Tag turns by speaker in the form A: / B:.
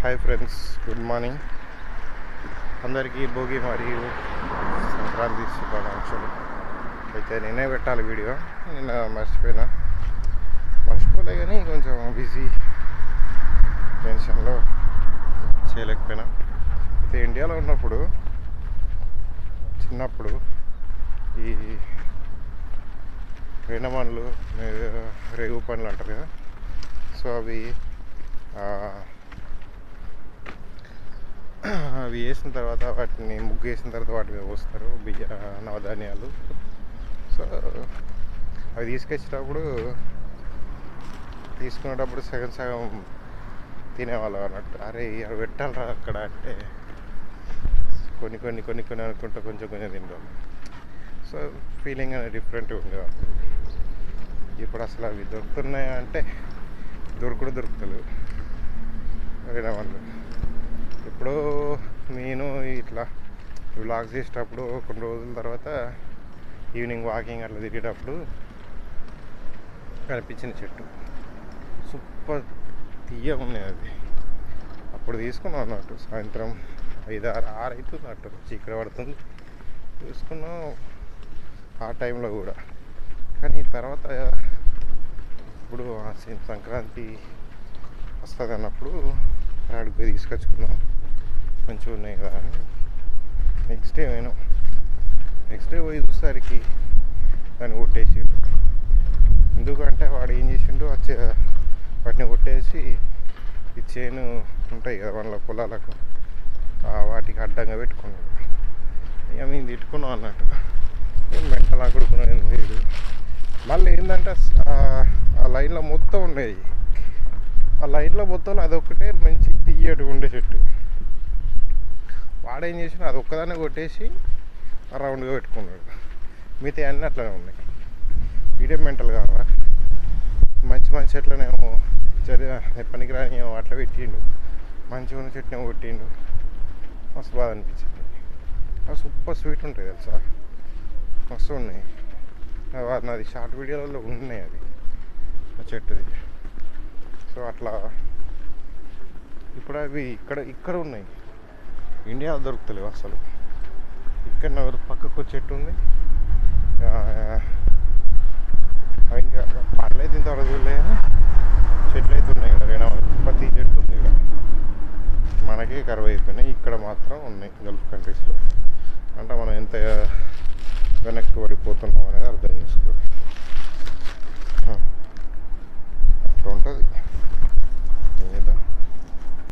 A: Hi friends good morning అందరికీ భోగి మరియు సంక్రాంతి శుభాకాంక్షలు. అయితే నేనే పెట్టాలి వీడియో. నిన్న మర్చిపోయినా. మర్చిపోలే కానీ కొంచెం బిజీ టెన్షన్లో చేయలేకపోయినా. అయితే ఇండియాలో ఉన్నప్పుడు చిన్నప్పుడు ఈ రేణమన్లు రేగు పండ్లు అంటారు కదా. సో అవి అవి వేసిన తర్వాత వాటిని ముగ్గు వేసిన తర్వాత వాటి మీద పోస్తారు బియ్య నవధాన్యాలు. సో అవి తీసుకొచ్చేటప్పుడు తీసుకునేటప్పుడు సగం సగం తినేవాళ్ళం అన్నట్టు. అరే అవి పెట్టాలరా అక్కడ అంటే కొన్ని కొన్ని కొన్ని కొన్ని అనుకుంటే కొంచెం కొంచెం తింటాము సో ఫీలింగ్ అనేది డిఫరెంట్గా ఉండేవాళ్ళు. ఇప్పుడు అసలు అవి దొరుకుతున్నాయా అంటే దొరుకుడు దొరుకుతలేవు వేరే వాళ్ళు నేను ఇట్లా వ్లాగ్స్ చేసేటప్పుడు కొన్ని రోజుల తర్వాత ఈవినింగ్ వాకింగ్ అట్లా తిరిగేటప్పుడు కనిపించిన చెట్టు. సూపర్ తీయ ఉన్నాయి అది. అప్పుడు తీసుకున్నాం అన్నట్టు. సాయంత్రం ఐదు ఆరు ఆరు అవుతుంది అట్టు. చీకటి పడుతుంది. తీసుకున్నాం ఆ టైంలో కూడా. కానీ తర్వాత ఇప్పుడు ఆ సంక్రాంతి వస్తుంది అన్నప్పుడు అక్కడికి పోయి తీసుకొచ్చుకున్నాం మంచిగా ఉన్నాయి కదా అని. నెక్స్ట్ డే పోయినాం నెక్స్ట్ డే పోయి చూసేసరికి దాన్ని కొట్టేసిండు ఎందుకంటే వాడు ఏం చేసిండు వచ్చే వాటిని కొట్టేసి ఈ చేను ఉంటాయి కదా వాళ్ళ పొలాలకు వాటికి అడ్డంగా పెట్టుకున్నాడు. ఇక మేము తిట్టుకున్నాం అన్నట్టు మెంటలా కొడుకున్నాం ఏం లేదు. మళ్ళీ ఏంటంటే ఆ- ఆ లైన్లో మొత్తం ఉన్నాయి. ఆ లైట్లో మొత్తం అదొక్కటే మంచి తీయటి ఉండే చెట్టు వాడేం చేసిన అది ఒక్కదాన్ని కొట్టేసి రౌండ్గా పెట్టుకున్నాడు. మిగతా అన్నీ అట్లనే ఉన్నాయి. వీడియో మెంటల్ కావాలా? మంచి మంచి చెట్లనేమో చర్య పనికిరాని ఏమో అట్లా పెట్టిండు. మంచిగా ఉన్న చెట్టునేమో కొట్టిండు. మస్తు బాధ అనిపించింది. అవి సూపర్ స్వీట్ ఉంటాయి తెలుసా? మస్తు ఉన్నాయి. అది నాది షార్ట్ వీడియోలలో ఉన్నాయి అది. ఆ చెట్టుది. సో అట్లా ఇప్పుడు అవి ఇక్కడ ఇక్కడ ఉన్నాయి. ఇండియాలో దొరుకుతలేవు అసలు. ఇక్కడ నా పక్కకు చెట్టు ఉంది. అవి ఇంకా పండ్లు అయితే ఇంతవరకు చూడలేదు చెట్లు అయితే ఉన్నాయి ఇక్కడ రేణా ప్రతి చెట్టు ఉంది ఇక్కడ. మనకే కరువు అయిపోయినాయి. ఇక్కడ మాత్రం ఉన్నాయి గల్ఫ్ కంట్రీస్లో. అంటే మనం ఎంత వెనక్కి పడిపోతున్నాం అనేది అర్థం చేసుకోవాలి